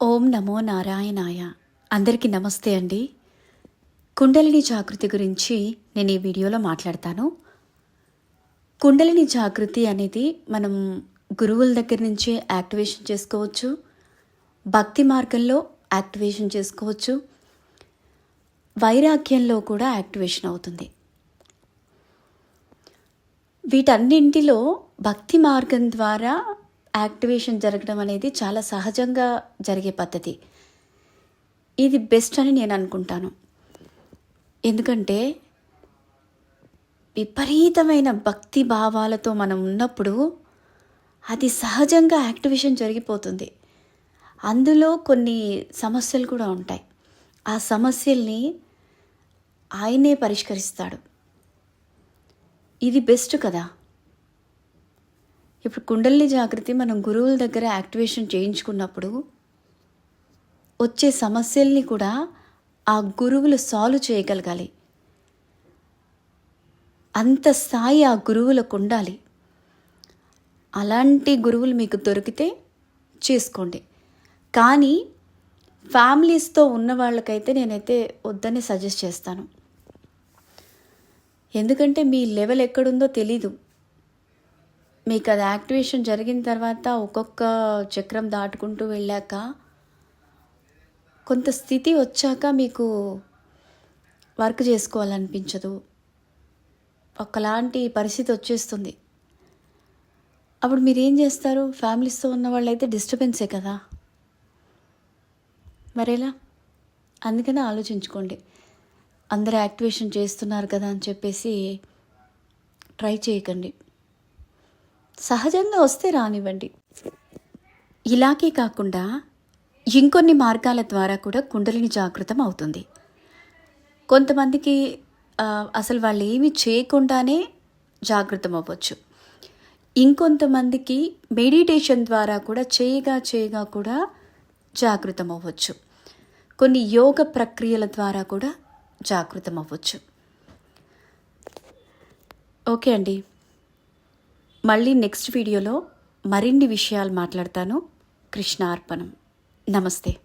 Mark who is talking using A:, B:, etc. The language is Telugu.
A: ఓం నమో నారాయణాయ. అందరికీ నమస్తే అండి. కుండలిని జాగృతి గురించి నేను ఈ వీడియోలో మాట్లాడతాను. కుండలిని జాగృతి అనేది మనం గురువుల దగ్గర నుంచే యాక్టివేషన్ చేసుకోవచ్చు. భక్తి మార్గంలో యాక్టివేషన్ చేసుకోవచ్చు. వైరాగ్యంలో కూడా యాక్టివేషన్ అవుతుంది. వీటన్నింటిలో భక్తి మార్గం ద్వారా యాక్టివేషన్ జరగడం అనేది చాలా సహజంగా జరిగే పద్ధతి. ఇది బెస్ట్ అని నేను అనుకుంటాను. ఎందుకంటే విపరీతమైన భక్తి భావాలతో మనం ఉన్నప్పుడు అది సహజంగా యాక్టివేషన్ జరిగిపోతుంది. అందులో కొన్ని సమస్యలు కూడా ఉంటాయి. ఆ సమస్యల్ని ఆయనే పరిష్కరిస్తాడు. ఇది బెస్ట్ కదా? ఇప్పుడు కుండలిని జాగృతి మనం గురువుల దగ్గర యాక్టివేషన్ చేయించుకున్నప్పుడు వచ్చే సమస్యల్ని కూడా ఆ గురువులు సాల్వ్ చేయగలగాలి. అంత స్థాయి ఆ గురువులకు ఉండాలి. అలాంటి గురువులు మీకు దొరికితే చేసుకోండి. కానీ ఫ్యామిలీస్తో ఉన్న వాళ్ళకైతే నేనైతే వద్దని సజెస్ట్ చేస్తాను. ఎందుకంటే మీ లెవెల్ ఎక్కడుందో తెలీదు. మీకు అది యాక్టివేషన్ జరిగిన తర్వాత ఒక్కొక్క చక్రం దాటుకుంటూ వెళ్ళాక కొంత స్థితి వచ్చాక మీకు వర్క్ చేసుకోవాలనిపించదు. ఒకలాంటి పరిస్థితి వచ్చేస్తుంది. అప్పుడు మీరు ఏం చేస్తారు? ఫ్యామిలీస్తో ఉన్న వాళ్ళైతే డిస్టర్బెన్సే కదా? మరేలా? అందుకనే ఆలోచించుకోండి. అందరూ యాక్టివేషన్ చేస్తున్నారు కదా అని చెప్పేసి ట్రై చేయకండి. సహజంగా వస్తే రానివ్వండి. ఇలాగే కాకుండా ఇంకొన్ని మార్గాల ద్వారా కూడా కుండలిని జాగృతం అవుతుంది. కొంతమందికి అసలు వాళ్ళు ఏమి చేయకుండానే జాగృతం అవ్వచ్చు. ఇంకొంతమందికి మెడిటేషన్ ద్వారా కూడా చేయగా చేయగా కూడా జాగృతం అవ్వచ్చు. కొన్ని యోగ ప్రక్రియల ద్వారా కూడా జాగృతం అవ్వచ్చు. ఓకే అండి. మళ్ళీ నెక్స్ట్ వీడియోలో మరిన్ని విషయాలు మాట్లాడతాను. కృష్ణార్పణం. నమస్తే.